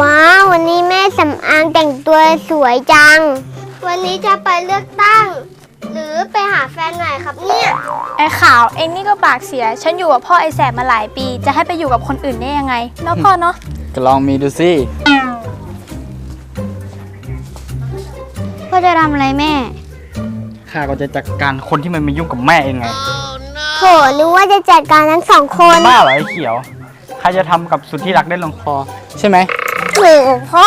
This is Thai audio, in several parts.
ว้าว วันนี้แม่สำอางแต่งตัวสวยจัง วันนี้จะไปเลือกตั้ง หรือไปหาแฟนใหม่ครับเนี่ยไอ้ขาวเองนี่ก็ปากเสีย ฉันอยู่กับพ่อไอ้แสบมาหลายปี จะให้ไปอยู่กับคนอื่นได้ยังไงเนาะพ่อเนาะก็ลองมีดูสิพ่อจะทำอะไรแม่ ข้าก็จะจัดการคนที่มันมายุ่งกับแม่เองไง โถนึกว่าจะจัดการทั้งสองคนบ้าเหรอไอ้เขียว ใครจะทำกับสุดที่รักได้ลงคอ ใช่ไหม โถพ่อ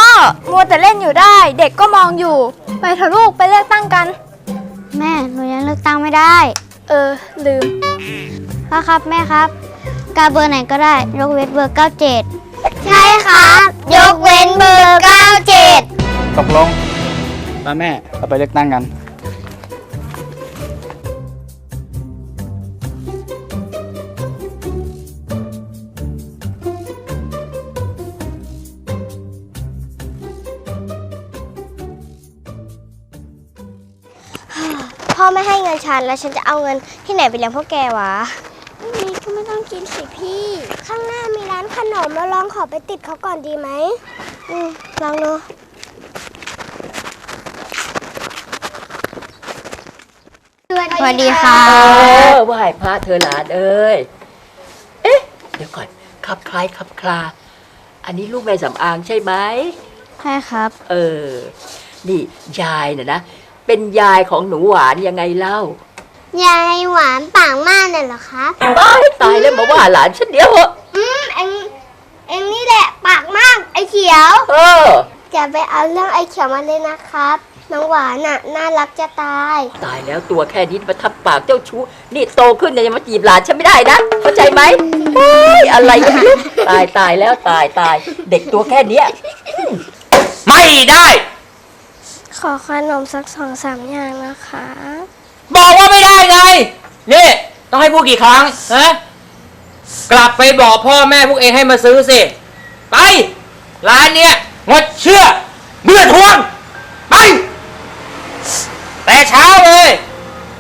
มัวแต่เล่นอยู่ได้ เด็กก็มองอยู่ ไปเถอะลูกไปเลือกตั้งกัน แม่หนูยังเลือกตั้งไม่ได้เออ ลืม พ่อครับแม่ครับ กาเบอร์ไหนก็ได้ยกเว้นเบอร์ 97 ใช่ครับ ยกเว้นเบอร์ 97ตกลงป้าแม่ เราไปเลือกตั้งกัน พ่อไม่ให้เงินฉันแล้วฉันจะเอาเงินที่ไหนไปเลี้ยงพวกแกวะมีก็ไม่ต้องกินสิพี่ ข้างหน้ามีร้านขนมแล้วลองขอไปติดเขาก่อนดีไหมอืมลองดูสวัสดีค่ะ เออไหว้พระเธอหลานเอ้ย เอ๊ะ เดี๋ยวก่อนขับคล้ายขับคลา อันนี้ลูกแม่สำอางใช่ไหมใช่ครับ เออ นี่ยายน่ะนะ เป็นยายของหนูหวานยังไงเล่ายายหวานปากมากเลยเหรอครับตายตายแล้วมาว่าหลานฉันเดียวเหอะอืมเอ็งเอ็งนี่แหละปากมากไอ้เขียวเออจะไปเอาเรื่องไอ้เขียวมาเลยนะครับน้องหวานน่ะน่ารักจะตาย ตายแล้วตัวแค่นี้มาทับปากเจ้าชู้นี่โตขึ้นเนี่ยยังมาจีบหลานฉันไม่ได้นะเข้าใจไหมเฮ้ยอะไรกันลูกตายตายแล้วตายตาย เด็กตัวแค่เนี้ยไม่ได้ ขอขนมสักสองสามอย่างนะคะ บอกว่าไม่ได้ไงนี่ต้องให้พูดกี่ครั้งฮะกลับไปบอกพ่อแม่พวกเองให้มาซื้อสิ ไป ร้านเนี้ยงดเชื่อเบื่อทวง ไป แต่เช้าเลย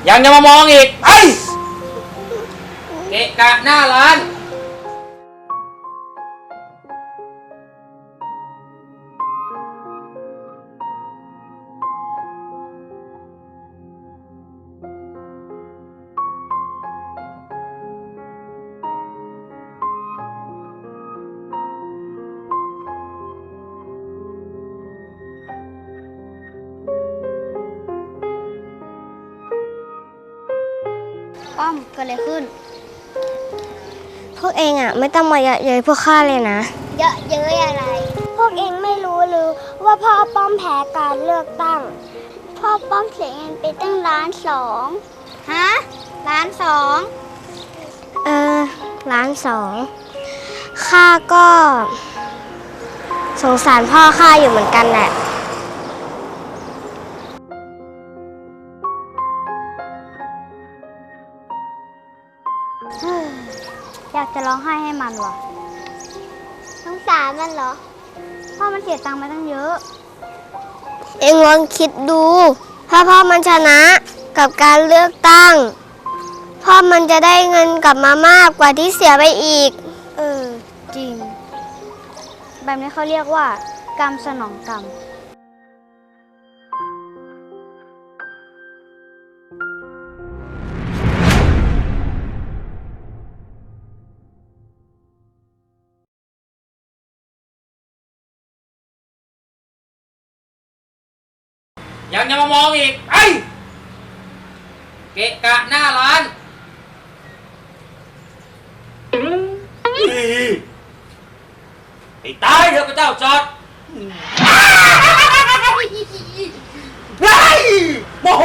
ยังจะมามองอีก ไปเกะกะหน้าร้าน ป้อมเกิดอะไรขึ้น พวกเองอะ ไม่ต้องมาเยอะเย้ยพวกข้าเลยนะ เยอะเย้ยอะไร พวกเองไม่รู้หรือว่าพ่อป้อมแพ้การเลือกตั้ง พ่อป้อมเสียเงินไปตั้งล้านสองฮะล้านสองเออล้านสองข้าก็ สงสารพ่อข้าอยู่เหมือนกันแหละ อยากจะร้องไห้ให้มันวะสงสารมันเหรอ พ่อมันเสียตังค์มาตั้งเยอะ เอ็งลองคิดดู ถ้าพ่อมันชนะกับการเลือกตั้ง พ่อมันจะได้เงินกลับมามากกว่าที่เสียไปอีก เออ จริง แบบนี้เขาเรียกว่ากรรมสนองกรรม ยังจะมามองอีกไอ้เกะกะหน้าร้านไอ้ตายเถอะพระเจ้าจอดไอ้โมโห